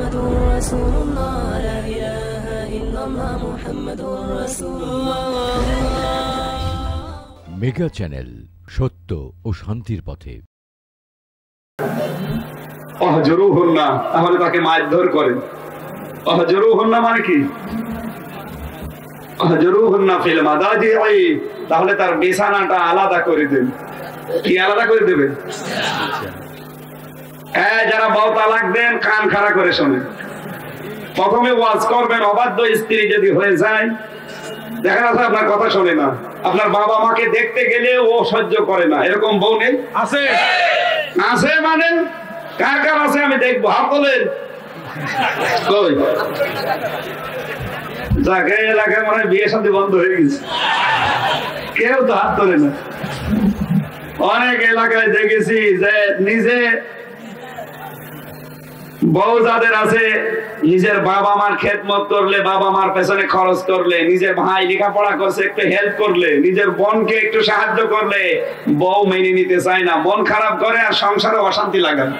محمد رسول الله لا إله إلا الله محمد رسول الله mega channel সত্য ও শান্তির পথে অহজরু হন না তাহলে তাকে মারধর করেন অহজরু হন না মানে কি অহজরু হন না ফিল মাদাজি তাহলে তার বিছানাটা আলাদা করে দেন কি আলাদা করে দেবেন হ্যাঁ যারা বউ তালাক দেন কান খাড়া করে শোনেন। প্রথমে ওয়াজ করবেন অবাধ্য স্ত্রী যদি হয়ে যায় দেখা যাচ্ছে আপনার কথা শোনে না। আপনার বাবা মাকে দেখতে গেলে ও সহ্য করে না। এরকম বউ নেই? আছে। আছে মানে? কার কার আছে আমি দেখব? হাত বলেন কই? যাকে এলাকায় মনে হয় বিয়ে শান্তি বন্ধ হয়ে গেছে। কেউ তো হাত তোলে না। অনেক এলাকায় দেখেছি যে নিজে বউ যাদের আছে নিজের বাবা মার খেদমত করলে বাবা মার পেছনে খরচ করলে নিজের ভাই লেখাপড়া করছে একটু হেল্প করলে নিজের বোনকে একটু সাহায্য করলে বউ মেনে নিতে চায় না। মন খারাপ করে আর সংসারে অশান্তি লাগায়।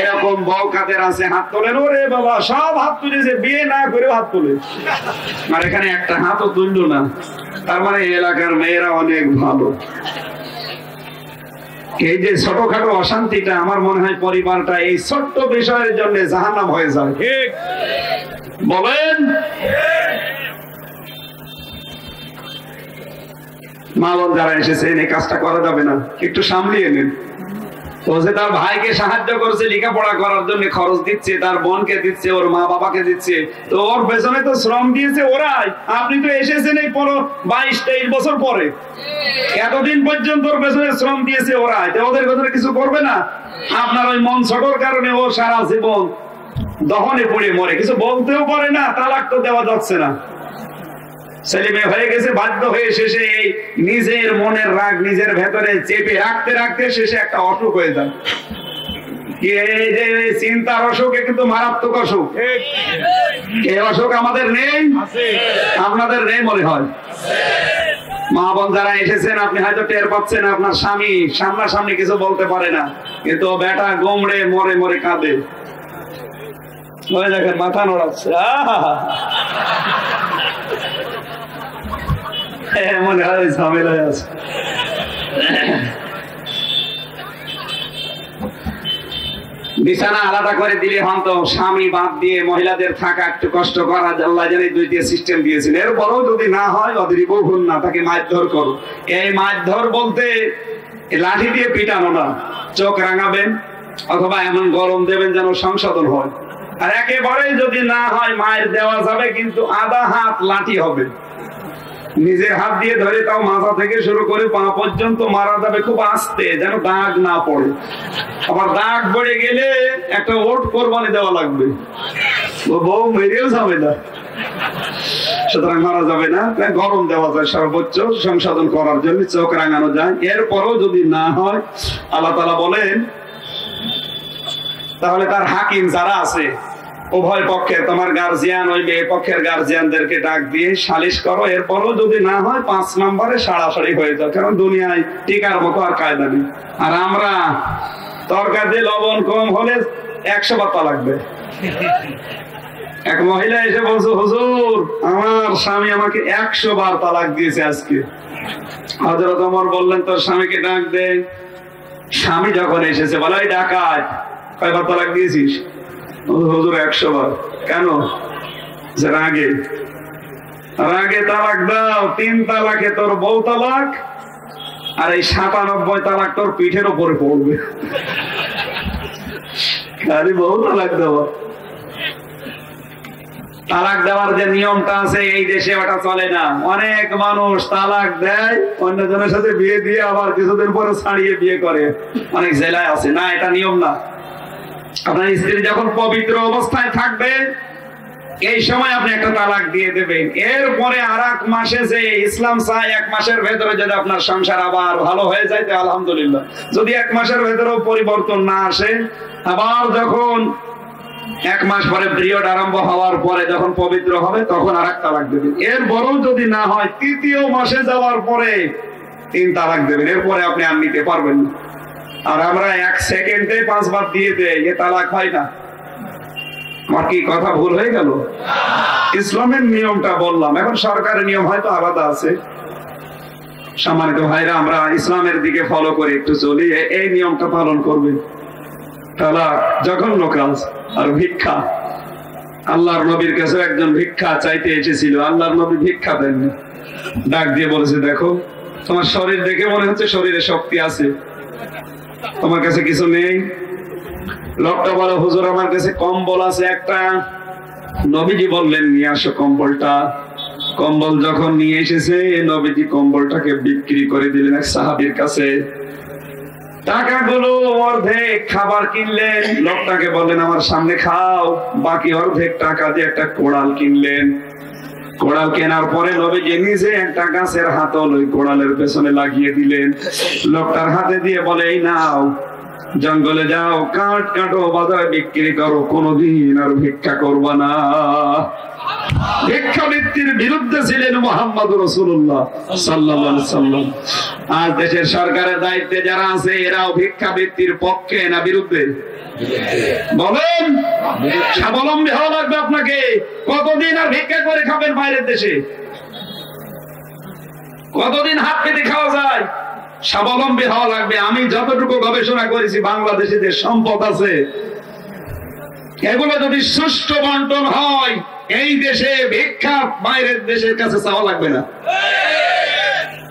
এরকম বউ কাদের আছে হাত তোলেন ওরে বাবা সব হাত তুলেছে বিয়ে না করেও হাত তোলে। আর এখানে একটা হাতও তুললো না। তার মানে এলাকার মেয়েরা অনেক ভালো। এই যে ছোটখাটো অশান্তিটা আমার মনে হয় পরিবারটা এই ছোট্ট বিষয়ের জন্য জাহান্নাম হয়ে যায়। ঠিক। বলেন। মা বোন যারা এসেছেন এই কাজটা করা যাবে না। একটু সামলিয়ে নিন। ও যে তার ভাইকে সাহায্য করছে লেখাপড়া করার জন্য খরচ দিচ্ছে, তার বোনকে দিচ্ছে, ওর মা বাবাকে দিচ্ছে, তো ওর পেছনে তো শ্রম দিয়েছে ওরাই। আপনি তো এসেছেন এই পর বাইশ, তেইশ বছর পরে। এতদিন পর্যন্ত ওর পেছনে শ্রম দিয়েছে ওরাই। তো ওদের পেছনে কিছু করবে না? আপনার ওই মন ছোটর কারণে ও সারা জীবন দহনে পড়ে মরে। কিছু বলতেও পারে না, তালাক তো দেওয়া যাচ্ছে না। ছেলে হয়ে গেছে বাধ্য হয়ে শেষে এই নিজের মনের রাগ নিজের ভেতরে চেপে রাখতে রাখতে শেষে একটা অসুখ হয়ে যায় চিন্তার অসুখ কিন্তু মারাত্মক অসুখ। এই অসুখ আমাদের নেই আপনাদের নেই মনে হয়? মা বোন যারা এসেছেন আপনি হয়তো টের পাচ্ছেন আপনার স্বামী সামনাসামনি কিছু বলতে পারে না কিন্তু বেটা গোমড়ে মরে মরে কাঁদে। মাথা নড়াচ্ছে। মনে হয় ওই ঝামেলায় আছে। বিছানা আলাদা করে দিলে হন তো স্বামী বাদ দিয়ে মহিলাদের থাকা একটু কষ্ট করা, আল্লাহ জানে দুইটি সিস্টেম দিয়েছেন। এরপরও যদি না হয় অদরিব ভুল না, তাকে মারধর করো। এই মারধর বলতে লাঠি দিয়ে পিটানো না, চোখ রাঙাবেন অথবা এমন গরম দেবেন যেন সংশোধন হয়। আর একেবারেই যদি না হয় মায়ের দেওয়া যাবে, কিন্তু আধা হাত লাঠি হবে। নিজের হাত দিয়ে ধরে তাও মাথা থেকে শুরু করে পা পর্যন্ত মারা যাবে খুব আস্তে, যেন দাগ না পড়ে। আবার দাগ পড়ে গেলে একটা ওট কোরবানি দেওয়া লাগবে। বউ মেরেও যাবে না। সুতরাং মারা যাবে না গরম দেওয়া যায় সর্বোচ্চ সংশোধন করার জন্য, চোখ রাঙানো যায়। এরপরও যদি না হয়, আল্লাহ তালা বলেন, তাহলে তার হাকিম যারা আছে উভয় পক্ষে তোমার গার্জিয়ান ওই মেয়ে পক্ষের গার্জিয়ানদেরকে ডাক দিয়ে সালিশ করো। এরপরও যদি না হয়, পাঁচ নম্বরে সাড়াসাড়ি হয়ে যাও, কারণ দুনিয়ায় টিকার মতো আর কায়দা নেই। আর আমরা তরকারি লবণ কম হলে একশো পাতা লাগবে। এক মহিলা এসে বলছে, হুজুর, আমার স্বামী আমাকে একশো বার তালাক দিয়েছে আজকে। হজরত অমর বললেন, তোর স্বামীকে ডাক দে। স্বামী যখন এসেছে, বলে "এই ডাকাত কয়বার তালাক দিয়েছিস? হুজুর একশো বার কেন রাগে। রাগে তালাক দাও, তিন তালাকে তোর বউ তালাক, আর এই সাতানব্বই তালাক তোর পিঠের পড়বে। বউ তালাক দেওয়া তালাক দেওয়ার যে নিয়মটা আছে, এই দেশে ওটা চলে না। অনেক মানুষ তালাক দেয়, অন্যজনের সাথে বিয়ে দিয়ে আবার কিছুদিন পরে ছাড়িয়ে বিয়ে করে। অনেক জেলায় আছে। না, এটা নিয়ম না। আপনার স্ত্রী যখন পবিত্র অবস্থায় থাকবে, এই সময় আপনি একটা তালাক দিয়ে দেবেন। এরপরে আর এক মাসে যে ইসলাম চায়, এক মাসের ভেতরে যদি আপনার সংসার আবার ভালো হয়ে যায় তো আলহামদুলিল্লাহ। যদি এক মাসের ভেতরেও পরিবর্তন না আসে, আবার যখন এক মাস পরে পিরিয়ড আরম্ভ হওয়ার পরে যখন পবিত্র হবে, তখন আর এক তালাক দেবেন। এর বরং যদি না হয়, তৃতীয় মাসে যাওয়ার পরে তিন তালাক দেবেন। এরপরে আপনি আর নিতে পারবেন না। আর আমরা এক সেকেন্ডে পাঁচবার দিয়ে দেয় এ তালাক হয় না। আমার কি কথা ভুল হয়ে গেল? ইসলামের নিয়মটা বললাম, এখন সরকারের নিয়ম হয়তো আলাদা আছে। সম্মানিত ভাইরা, আমরা ইসলামের দিকে ফলো করে, একটু চলি এই নিয়মটা পালন করবে তাহলে জঘন্য কাজ আর ভিক্ষা, আল্লাহর নবীর কাছে একজন ভিক্ষা চাইতে এসেছিল, আল্লাহর নবী ভিক্ষা দেননি। ডাক দিয়ে বলেছে, দেখো, তোমার শরীর দেখে মনে হচ্ছে শরীরে শক্তি আছে। তোমার কাছে কিছু নেই? লোকটা বলো, হুজুর, আমার কাছে কম্বল আছে একটা। নবীজি বললেন, নিয়ে আসো কম্বলটা। কম্বল যখন নিয়ে এসেছে, নবীজি কম্বলটাকে বিক্রি করে দিলেন এক সাহাবীর কাছে। টাকাগুলো অর্ধেক খাবার কিনলেন। লোকটাকে বললেন, আমার সামনে খাও। বাকি অর্ধেক টাকা দিয়ে একটা কোড়াল কিনলেন। কোড়াল কেনার পরে নবীজি নিজে একটা গাছের হাতল ওই কোড়ালের পেছনে লাগিয়ে দিলেন। লোকটার হাতে দিয়ে বলে, এই নাও। জঙ্গলে যাও, কাঠ কাটো বাজারে বিক্রি করো, কোনোদিন আর ভিক্ষা করবা না। পক্ষে না বিরুদ্ধে? বলেন, স্বাবলম্বী হওয়া লাগবে আপনাকে। কতদিন আর ভিক্ষা করে খাবেন বাইরের দেশে? কতদিন হাত পেতে খাওয়া যায়? স্বাবলম্বী হওয়া লাগবে। আমি যতটুকু গবেষণা করেছি, বাংলাদেশে যে সম্পদ আছে, এগুলো যদি সুষ্ঠু বন্টন হয়, এই দেশে ভিক্ষা বাইরের দেশের কাছে চাওয়া লাগবে না।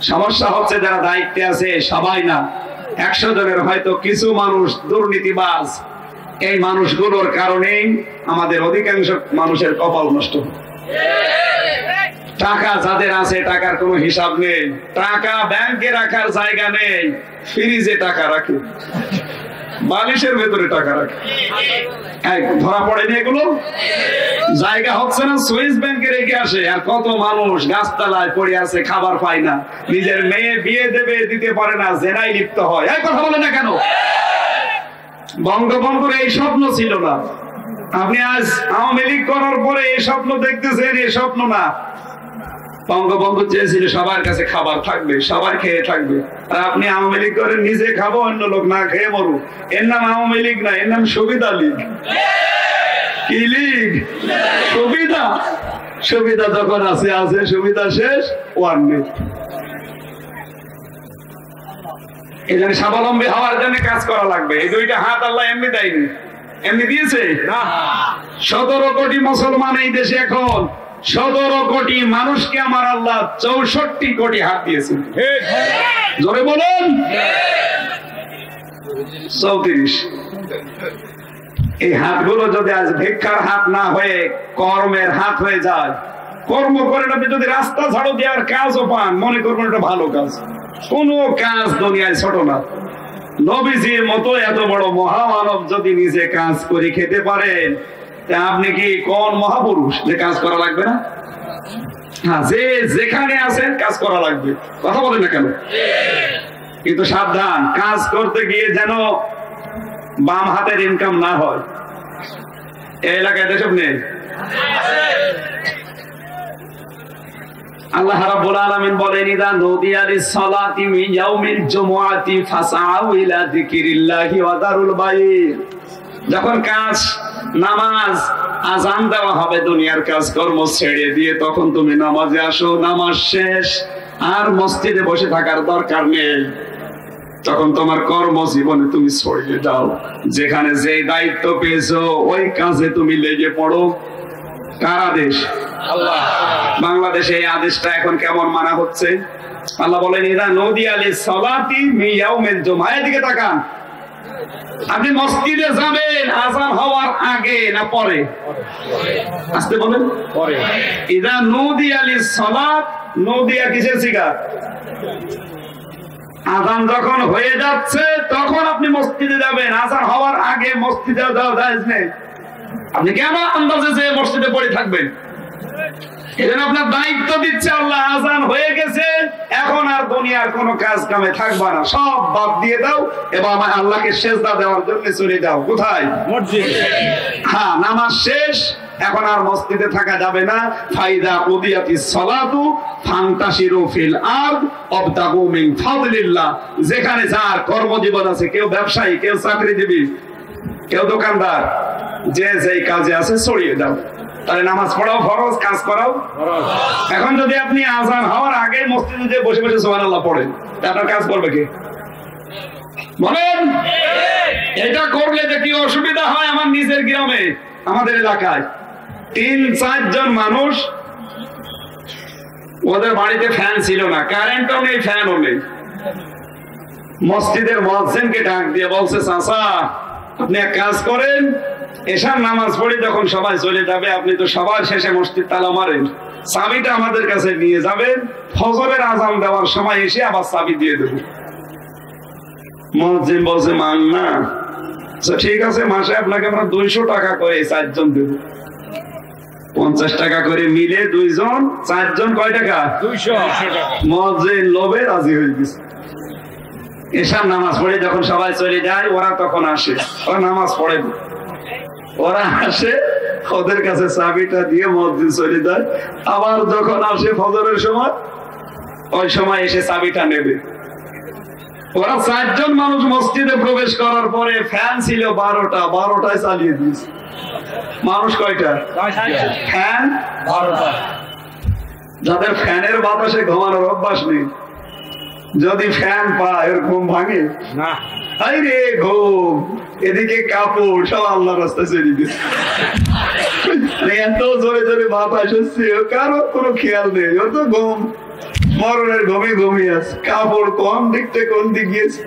সমস্যা হচ্ছে যারা দায়িত্বে আছে, সবাই না। একশো জনের হয়তো কিছু মানুষ দুর্নীতিবাজ। এই মানুষগুলোর কারণেই আমাদের অধিকাংশ মানুষের কপাল নষ্ট। হয়। টাকা যাদের আছে, টাকার কোনো হিসাব নেই। টাকা ব্যাংকে রাখার জায়গা নেই। ফ্রিজে টাকা রাখে। বালিশের ভেতরে টাকা রাখে। ধরা পড়েনি এগুলো? জায়গা হচ্ছে না, সুইস ব্যাংকে রেখে আসে। আর কত মানুষ গাছতলায় পড়ে আছে, খাবার পায় না। নিজের মেয়ে বিয়ে দেবে, দিতে পারে না জেনাই লিপ্ত হয়। এই কথা বলে না কেন? বঙ্গবন্ধুর এই স্বপ্ন ছিল না। আপনি আজ আওয়ামী লীগ করার পরে এই স্বপ্ন দেখতেছেন, এই স্বপ্ন না। বঙ্গবন্ধু চেয়েছিল সবার কাছে খাবার থাকবে, সবার খেয়ে থাকবে। আর আপনি আওয়ামী লীগ করে নিজে খাব, অন্য লোক না খেয়ে মরু এর নাম আওয়ামী লীগ না, এর নাম সুবিধা লীগ। কি লীগ? সুবিধা। সুবিধা যখন আছে আছে সুবিধা শেষ ওয়ান নেই এই স্বাবলম্বী হওয়ার জন্য কাজ করা লাগবে। এই দুইটা হাত আল্লাহ এমনি দেয়নি। এমনি দিয়েছে? না। সতেরো কোটি মুসলমান এই দেশে এখন। সতেরো কোটি মানুষকে আমার আল্লাহ চৌষট্টি কোটি হাত দিয়েছে জোরে বলুন। চৌত্রিশ। এই হাতগুলো যদি আজ ভিক্ষার হাত না হয়ে কর্মের হাত হয়ে যায় কর্ম করে আপনি যদি রাস্তা ঝাড়ু দেওয়ার কাজও পান মনে করবেন এটা ভালো কাজ। কোন কাজ দুনিয়ায় ছোট না। নবীজির মতো এত বড় মহামানব যদি নিজে কাজ করে খেতে পারেন আপনি কি কোন মহাপুরুষ যে কাজ করা লাগবে না? হ্যাঁ যে যেখানে আছেন কাজ করা লাগবে। কথা বলেন না কেন? কিন্তু সাবধান, কাজ করতে গিয়ে যেন বাম হাতের ইনকাম না হয়। এই এলাকায় আল্লাহ রাব্বুল আলামিন বলেন যখন কাজ নামাজ আজান দেওয়া হবে দুনিয়ার কাজ কর্ম ছেড়ে দিয়ে তখন তুমি নামাজে আসো নামাজ শেষ। আর মসজিদে বসে থাকার দরকার নেই। তখন তোমার কর্মজীবনে তুমি ছড়িয়ে যাও যেখানে যে দায়িত্ব পেয়েছ ওই কাজে তুমি লেগে পড়ো। কার আদেশ? বাংলাদেশে এই আদেশটা এখন কেমন মানা হচ্ছে? আল্লাহ বলেন ইদা নদী আলী সলাতি মিয়াউমিল জুমা এদিকে তাকান। আপনি মসজিদে যাবেন, আজান হওয়ার আগে না পরে? আসতে বলেন, পরে। ইদা নদী আলী সলাত নদিয়া কিসের শিকার আজান যখন হয়ে যাচ্ছে, তখন আপনি মসজিদে যাবেন। আজান হওয়ার আগে মসজিদে যাওয়া নেই। আপনি কেন আন্দাজে যে মসজিদে পড়ে থাকবেন? এজন্য আপনার দায়িত্ব দিচ্ছে আল্লাহ আজান হয়ে গেছে। এখন আর দুনিয়ার কোনো কাজ কামে থাকবা না। সব বাদ দিয়ে দাও এবং আমার আল্লাহকে সেজদা দেওয়ার জন্য চলে যাও। কোথায়? হ্যাঁ নামাজ শেষ। এখন আর মসজিদে থাকা যাবে না। ফাইদা উদিয়াতি সালাতু ফান্তাশিরু ফিল আরদ অবতাগু মিন ফাদলিল্লাহ। যেখানে যার কর্মজীবন আছে কেউ ব্যবসায়ী কেউ চাকরিজীবী কেউ দোকানদার যে যেই কাজে আছে ছড়িয়ে দাও। তাহলে নামাজ পড়াও ফরজ কাজ করাও। এখন যদি আপনি আজান হওয়ার আগে মসজিদে বসে বসে সোহান আল্লাহ পড়েন আপনার কাজ করবে কে? বলেন এটা করলে যে কি অসুবিধা হয় আমার নিজের গ্রামে আমাদের এলাকায়? তিন চারজন মানুষ ওদের বাড়িতে ফ্যান ছিল না কারেন্টও নেই ফ্যানও নেই। মসজিদের মসজিদকে ডাক দিয়ে বলছে চাচা আপনি এক কাজ করেন এসার নামাজ পড়ি যখন সবাই চলে যাবে আপনি তো সবার শেষে মসজিদ তালা মারেন। চাবিটা আমাদের কাছে নিয়ে যাবেন ফজরের আজান দেওয়ার সময় এসে আবার চাবি দিয়ে দেব। মসজিদ বলছে মান না। আচ্ছা, ঠিক আছে মাসে আপনাকে আমরা দুইশো টাকা করে চারজন দেব। পঞ্চাশ টাকা করে মিলে দুইজন চারজন কয় টাকা? মসজিদ লোভে রাজি হয়ে গেছে। এসার নামাজ পড়ে যখন সবাই চলে যায় ওরা তখন আসে ওরা নামাজ পড়ে না। ওরা আসে ওদের কাছে চাবিটা দিয়ে মসজিদ চলে যায়। আবার যখন আসে ফজরের সময় ওই সময় এসে চাবিটা নেবে। ওরা চারজন মানুষ মসজিদে প্রবেশ করার পরে ফ্যান ছিল বারোটা বারোটায় চালিয়ে দিয়েছে। মানুষ কয়টা? ফ্যান? যাদের ফ্যানের বাতাসে ঘুমানোর অভ্যাস নেই। যদি ফ্যান পায় এর ঘুম ভাঙে হাই রে ঘুম। এদিকে কাপড় সব আল্লাহ রাস্তায় চলে গেছে এত জোরে জোরে বাতাস হচ্ছে কারও কোনো খেয়াল নেই ও তো ঘুম। মরণের ঘুমে ঘুমিয়ে আছে। কাপড় কম দিকতে কোন দিক গিয়েছে?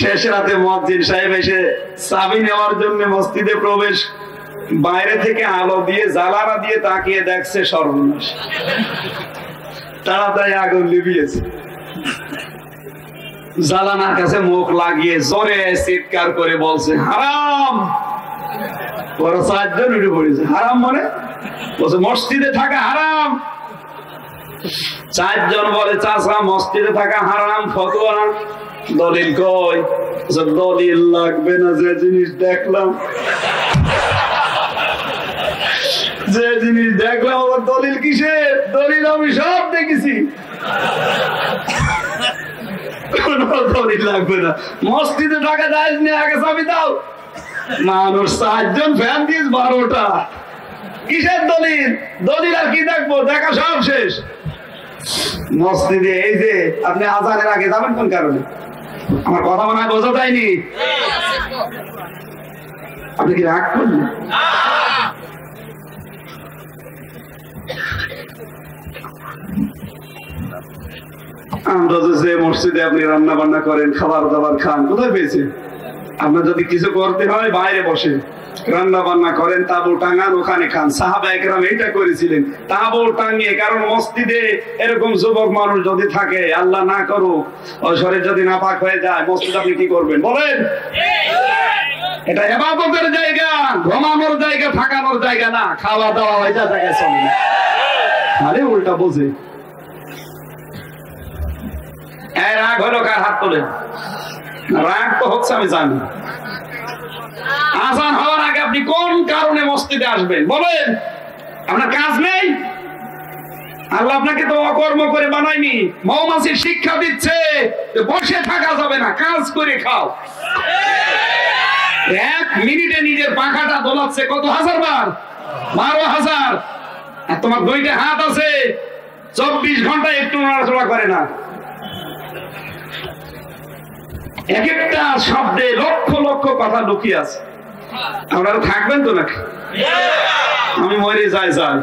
শেষ রাতে মসজিদ সাহেব এসে চাবি নেওয়ার জন্য মসজিদে প্রবেশ বাইরে থেকে আলো দিয়ে জ্বালানা দিয়ে তাকিয়ে দেখছে সর্বনাশ। তাড়াতাড়ি আগুন লিবিয়েছে জালানার কাছে মুখ লাগিয়ে জোরে চিৎকার করে বলছে হারাম! ওরা চারজন উঠে পড়েছে। হারাম মানে? বলছে মসজিদে থাকা হারাম! চারজন বলে চাষা মসজিদে থাকা হারাম ফতোয়া দলিল বলছে, দলিল লাগবে না যে জিনিস দেখলাম। যে জিনিস দেখলাম আবার দলিল কিসের? দলিল আমি সব দেখেছি। দলিল আগে চাবি দাও। মানুষ চারজন ফ্যান দিস বারোটা। কিসের দলিল? দলিল আর কি দেখব? দেখা সব শেষ। মসজিদে এই যে আপনি আজানের আগে যাবেন কোন কারণে? আমার কথা মনে হয় বোঝা যায়নি। আপনি কি রাগ করলেন? এটা এরকম যুবক মানুষ যদি থাকে, আল্লাহ না ওই শরীর যদি না পাক হয়ে যায়, মসজিদ আপনি কি করবেন? বলেন। এটা এবাদতের জায়গা, ঘুমানোর জায়গা, থাকানোর জায়গা না খাওয়া দাওয়া ওইটা জায়গায়। আরে উল্টা বোঝে। রাগ হলো কার হাত তোলে? রাগ তো হচ্ছে, আমি জানি। আজান হওয়ার আগে আপনি কোন কারণে মসজিদে আসবেন? বলেন, আপনার কাজ নেই? আল্লাহ আপনাকে তো অকর্ম করে বানায়নি। মৌমাছির শিক্ষা দিচ্ছে বসে থাকা যাবে না, কাজ করে খাও। এক মিনিটে নিজের পাখাটা দোলাচ্ছে কত হাজার বার? বারো হাজার। আর তোমার দুইটা হাত আছে, চব্বিশ ঘণ্টা একটু নড়াচড়া করে না। এক একটা শব্দে লক্ষ লক্ষ কথা লুকিয়ে আছে। আপনারা থাকবেন তো নাকি? আমি মরে যাই যাই।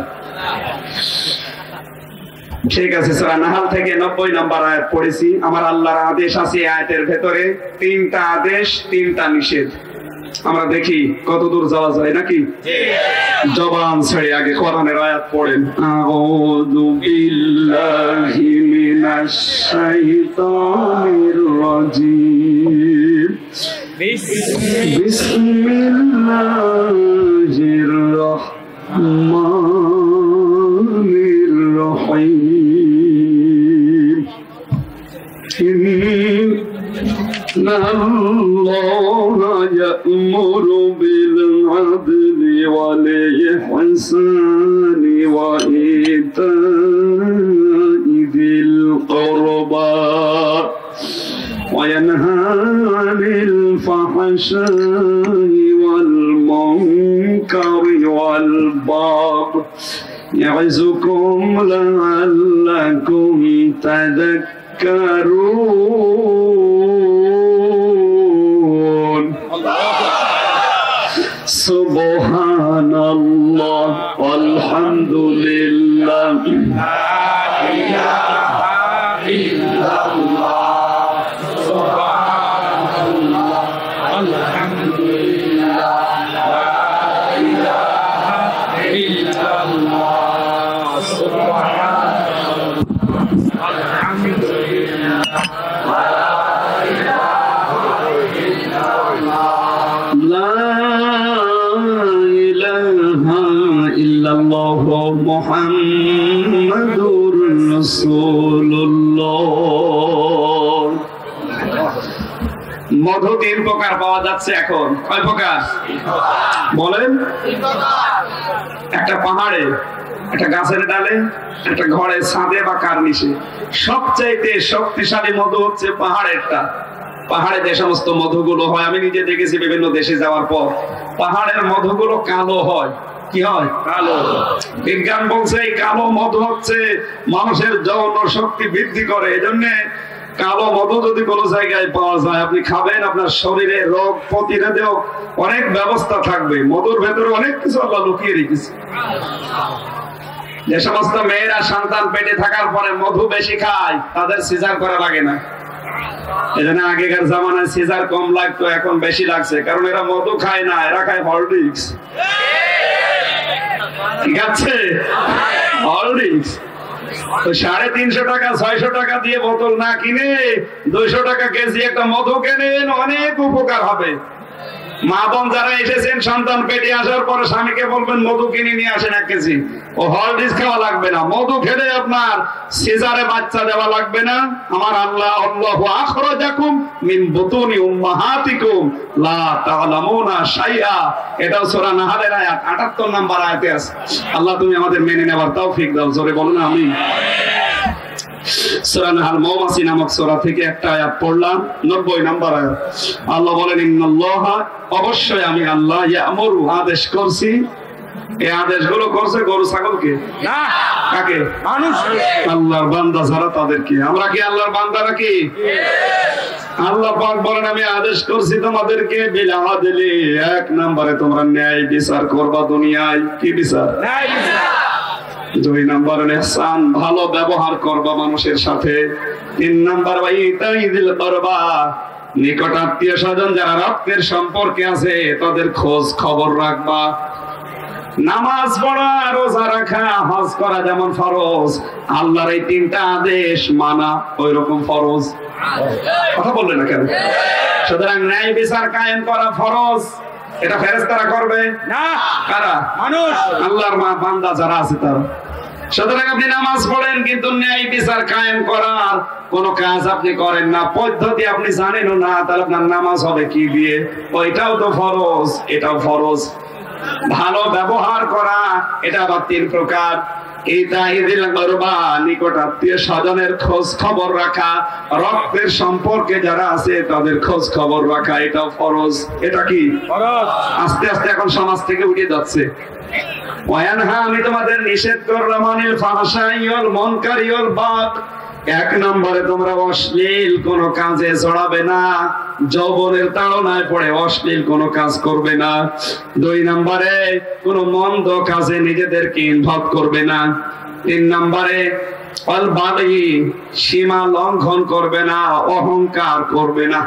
ঠিক আছে নাহাল থেকে নব্বই নম্বর আয়াত পড়েছি। আমার আল্লাহর আদেশ আছে আয়াতের ভেতরে। তিনটা আদেশ, তিনটা নিষেধ। আমরা দেখি কত দূর যাওয়া যায়, নাকি? জবান ছেড়ে আগে কোরআনের আয়াত পড়েন। আউযু বিল্লাহি মিনাশ শাইতানির রাজিম। বিসমিল্লাহির রাহমানির إن الله يأمر بالعدل والإحسان وإيتاء ذي القربى وينهى عن الفحشاء والمنكر والبغي يعظكم لا إله إلا الله محمد رسول الله মধু তিন প্রকার পাওয়া যাচ্ছে এখন কয় প্রকার বলেন একটা পাহাড়ে, একটা গাছের ডালে, একটা ঘরে ছাদে বা কার্নিশে। সবচাইতে শক্তিশালী মধু হচ্ছে পাহাড়েরটা। পাহাড়ে যে সমস্ত মধুগুলো হয়, আমি নিজে দেখেছি বিভিন্ন দেশে যাওয়ার পর। পাহাড়ের মধুগুলো কালো হয়। কি হয়? কালো। বিজ্ঞান বলছে এই কালো মধু হচ্ছে মানুষের যৌন শক্তি বৃদ্ধি করে। এজন্য কালো মধু যদি কোনো জায়গায় পাওয়া যায়, আপনি খাবেন, আপনার শরীরে রোগ প্রতিরোধক অনেক ব্যবস্থা থাকবে। মধুর ভেতরে অনেক কিছু আল্লাহ লুকিয়ে রেখেছে। যে সমস্ত মেয়েরা সন্তান পেটে থাকার পরে মধু বেশি খায়, তাদের সিজার করা লাগে না। এজন্য আগেকার জামানায় সিজার কম লাগতো, এখন বেশি লাগছে, কারণ এরা মধু খায় না, এরা খায় হরলিক্স ঠিক আছে হরলিক্স সাড়ে তিনশো টাকা, ছয়শো টাকা দিয়ে বোতল না কিনে, দুইশো টাকা কেজি একটা মধু কেনেন, অনেক উপকার হবে। মা বোন যারা এসেছেন, সন্তান পেটে আসার পরে স্বামীকে বলবেন, মধু কিনে নিয়ে আসেন এক কেজি। ও হলডিস খাওয়া লাগবে না। মধু খেলে আপনার সিজারে বাচ্চা দেওয়া লাগবে না। আমার আল্লাহ আল্লাহ আখরাজাকুম মিন বুতুনি উম্মাহাতিকুম লা তা'লামুনা শাইআ। এটাও সূরা নাহালের আয়াত 78 নাম্বার আয়াতে আছে। আল্লাহ তুমি আমাদের মেনে নেবার তৌফিক দাও। জোরে বলো না আমি সূরা নাহাল মৌমাছি নামক সূরা থেকে একটা আয়াত পড়লাম 90 নাম্বার আয়াত। আল্লাহ বলেন ইন্নাল্লাহা অবশ্যই আমি আল্লাহ ইয়ামুরু আদেশ করছি। এই আদেশগুলো করছে গরু ছাগলকে না। কাকে? মানুষ। আল্লাহর বান্দা ছাড়া তাদেরকে। আমরা কি আল্লাহর বান্দা নাকি? আল্লাহ পাক বলেন আমি আদেশ করছি তোমাদেরকে বিলা এক নম্বরে তোমরা ন্যায় বিচার করবা দুনিয়ায়। কি বিচার? নাই দুই নাম্বার ইহসান ভালো ব্যবহার করবা মানুষের সাথে। তিন নাম্বার ভাই ইতাই দিল করবা। নিকট আত্মীয় স্বজন যারা রক্তের সম্পর্কে আছে তাদের খোঁজ খবর রাখবা। নামাজ পড়া রোজা রাখা হজ করা যেমন ফরজ আল্লাহর এই তিনটা আদেশ মানা ওই রকম ফরজ কথা বললেন না কেন? সুতরাং ন্যায় বিচার কায়েম করা ফরজ। এটা ফেরেস্তারা করবে? না। কারা? মানুষ। আল্লাহর মা বান্দা যারা আছে তারা। সুতরাং আপনি নামাজ পড়েন কিন্তু ন্যায় বিচার কায়েম করার কোন কাজ আপনি করেন না। পদ্ধতি আপনি জানেন না তাহলে আপনার নামাজ হবে কি দিয়ে? ওইটাও তো ফরজ এটাও ফরজ। ভালো ব্যবহার করা এটা আবার তিন প্রকার। নিকট আত্মীয় স্বজনের খোঁজ খবর রাখা রক্তের সম্পর্কে যারা আছে তাদের খোঁজ খবর রাখা এটাও ফরজ। এটা কি? আস্তে আস্তে এখন সমাজ থেকে উঠে যাচ্ছে। আমি তোমাদের নিষেধ করলাম অনিল বাক এক নম্বরে তোমরা অশ্লীল কোন কাজে জড়াবে না। যৌবনের তাড়নায় পড়ে অশ্লীল কোন কাজ করবে না। দুই নম্বরে কোন মন্দ কাজে নিজেদেরকে ইনভলভ করবে না। তিন নম্বরে সীমা লঙ্ঘন করবে না, অহংকার করবে না।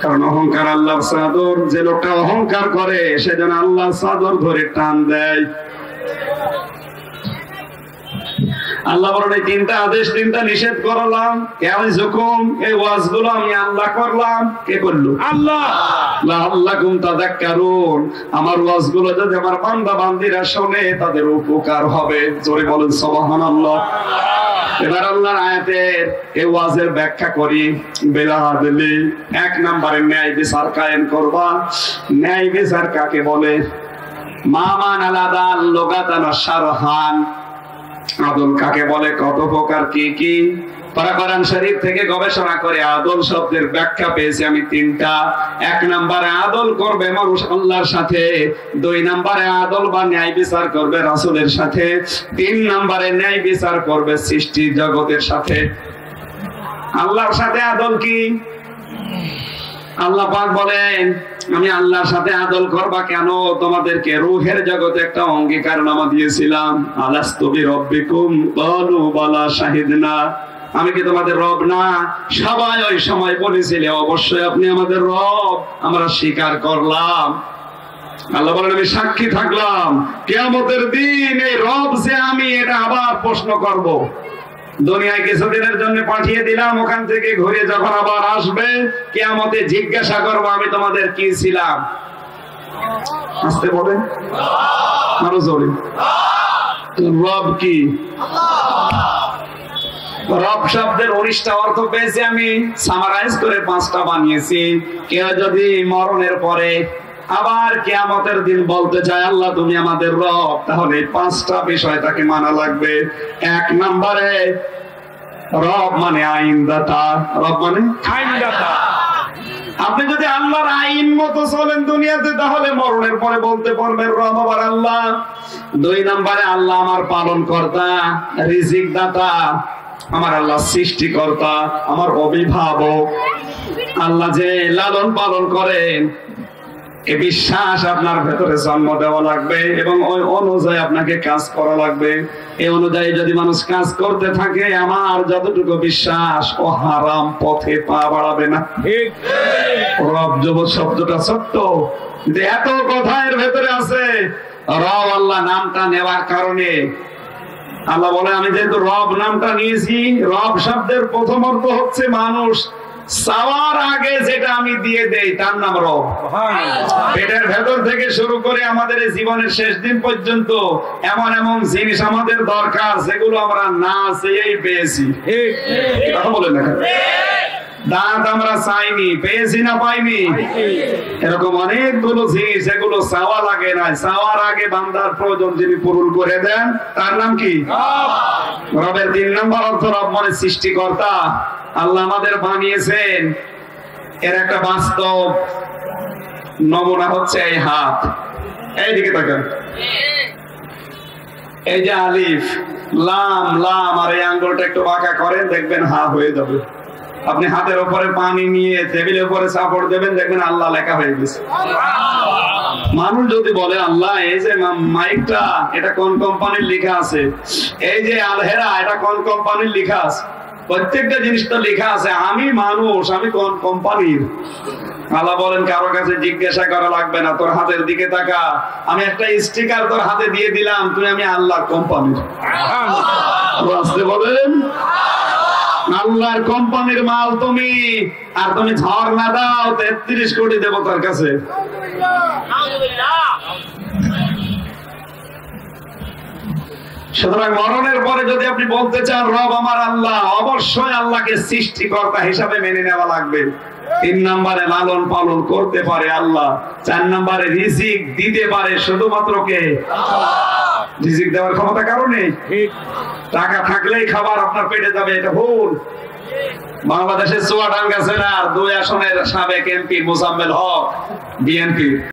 কারণ অহংকার আল্লাহ সাদর যে লোকটা অহংকার করে সেজন্য আল্লাহ সাদর ধরে টান দেয়। আল্লাহ বলেন এই তিনটা আদেশ তিনটা নিষেধ করলাম। আমি যখন এই ওয়াজগুলো আমি আল্লাহ করলাম। কে করল? আল্লাহ। আল্লাহ কুম তাদাক্কারুন আমার ওয়াজগুলো যদি আমার বান্দা বান্দিরা শোনে তাদের উপকার হবে। জোরে বলেন সুবহানাল্লাহ। এবার আল্লাহর আয়াতের এই ওয়াজের ব্যাখ্যা করি। বেলাহাদলি এক নম্বরে ন্যায় বিচার কায়েম করবা। ন্যায় বিচার কাকে বলে? মামান আলাদা লোগাতান সারহান আদল কাকে বলে, কত প্রকার কি কি? শরীফ থেকে গবেষণা করে আদল শব্দের ব্যাখ্যা পেয়েছি। আমি তিনটা। এক নম্বরে আদল করবে মানুষ আল্লাহর সাথে, দুই নম্বরে আদল বা ন্যায় বিচার করবে রাসূলের সাথে, তিন নম্বরে ন্যায় বিচার করবে সৃষ্টি জগতের সাথে। আল্লাহর সাথে আদল কি? আল্লাহ পাক বলেন আমি আল্লাহর সাথে আদল করবা কেন? তোমাদেরকে রুহের জগতে একটা অঙ্গীকার নামা দিয়েছিলাম। আলাস্তবি রব্বিকুম ক্বালু বালা শাহিদনা। আমি কি তোমাদের রব না? সবাই ওই সময় বলেছিলে, অবশ্যই আপনি আমাদের রব, আমরা স্বীকার করলাম। আল্লাহ বলেন, আমি সাক্ষী থাকলাম। কেয়ামতের দিন এই রব যে আমি, এটা আবার প্রশ্ন করব। দুনিয়ায় কিছুদিনের জন্য পাঠিয়ে দিলাম, ওখান থেকে ঘুরে যখন আবার আসবে, কেয়ামতে জিজ্ঞাসা করব, আমি তোমাদের কি ছিলাম? আসতে বলেন। রব কি? রব শব্দের উনিশটা অর্থ পেয়েছি আমি। সামারাইজ করে পাঁচটা বানিয়েছি। কেউ যদি মরণের পরে আবার কেয়ামতের দিন বলতে চায়, আল্লাহ, তুমি আমাদের রব। তাহলে পাঁচটা বিষয় তাকে মানা লাগবে। এক নম্বরে, রব মানে আইনদাতা। রব মানে আইনদাতা। আপনি যদি আল্লাহর আইন মতো চলেন দুনিয়াতে, তাহলে মরণের পরে বলতে পারবেন, রব আবার আল্লাহ। দুই নম্বরে, আল্লাহ আমার পালন কর্তা রিজিক দাতা আমার আল্লাহ সৃষ্টিকর্তা, আমার অভিভাবক। আল্লাহ যে লালন পালন করেন এ বিশ্বাস আপনার ভেতরে জন্ম দেওয়া লাগবে এবং ওই অনুযায়ী আপনাকে কাজ করা লাগবে। এই অনুযায়ী যদি মানুষ কাজ করতে থাকে আমার যতটুকু বিশ্বাস ও হারাম পথে পা বাড়াবে না। রব যুব শব্দটা ছোট্ট। কিন্তু এত কথা এর ভেতরে আছে। রব আল্লাহ নামটা নেওয়ার কারণে। আল্লাহ বলে আমি যেহেতু রব নামটা নিয়েছি রব শব্দের প্রথম অর্থ হচ্ছে মানুষ। চাওয়ার আগে যেটা আমি দিয়ে দেই তার নাম রব। পেটের ভেতর থেকে শুরু করে আমাদের জীবনের শেষ দিন পর্যন্ত এমন এমন জিনিস আমাদের দরকার যেগুলো আমরা না চেয়েই পেয়েছি। কথা বলেন না দাঁত আমরা চাইনি পেয়েছি না পাইনি? এরকম অনেকগুলো জিনিস এগুলো চাওয়া লাগে না চাওয়ার আগে বান্দার প্রয়োজন যিনি পূরণ করে দেন তার নাম কি? রবের তিন নম্বর অর্থ রব মানে সৃষ্টিকর্তা। আল্লাহ আমাদের বানিয়েছেন। এর একটা বাস্তব নমুনা হচ্ছে এই হাত। এইদিকে তাকান। এই যে আলিফ, লাম লাম, আর এই আঙ্গুলটা একটু বাঁকা করেন, দেখবেন হা হয়ে যাবে। আপনি হাতের উপরে পানি নিয়ে টেবিলের উপরে সাপোর্ট দেবেন, দেখবেন আল্লাহ লেখা হয়ে গেছে। মানুষ যদি বলে, আল্লাহ, এই যে মাইকটা, এটা কোন কোম্পানির লেখা আছে? এই যে আলহেরা, এটা কোন কোম্পানির লেখা আছে? প্রত্যেকটা জিনিস তো লেখা আছে আমি মানুষ আমি কোন কোম্পানির? আল্লাহ বলেন কারও কাছে জিজ্ঞাসা করা লাগবে না তোর হাতের দিকে তাকা। আমি একটা স্টিকার তোর হাতে দিয়ে দিলাম তুই আমি আল্লাহর কোম্পানির। আসতে বলেন আল্লাহর কোম্পানির মাল তুমি আর তুমি ঝড় না দাও তেত্রিশ কোটি দেবো তার কাছে সুতরাং মরণের পরে যদি আপনি বলতে চান রব আমার আল্লাহ অবশ্যই আল্লাহকে সৃষ্টিকর্তা হিসাবে মেনে নেওয়া লাগবে। তিন নম্বরে লালন পালন করতে পারে আল্লাহ চার নম্বরে রিজিক দিতে পারে শুধুমাত্র কে? রিজিক দেওয়ার ক্ষমতা কারণে টাকা থাকলেই খাবার আপনার পেটে যাবে এটা ভুল। বাংলাদেশের চুয়াডাঙ্গা জেলার দুই আসনের সাবেক এমপি মোজাম্মেল হক বিএনপি।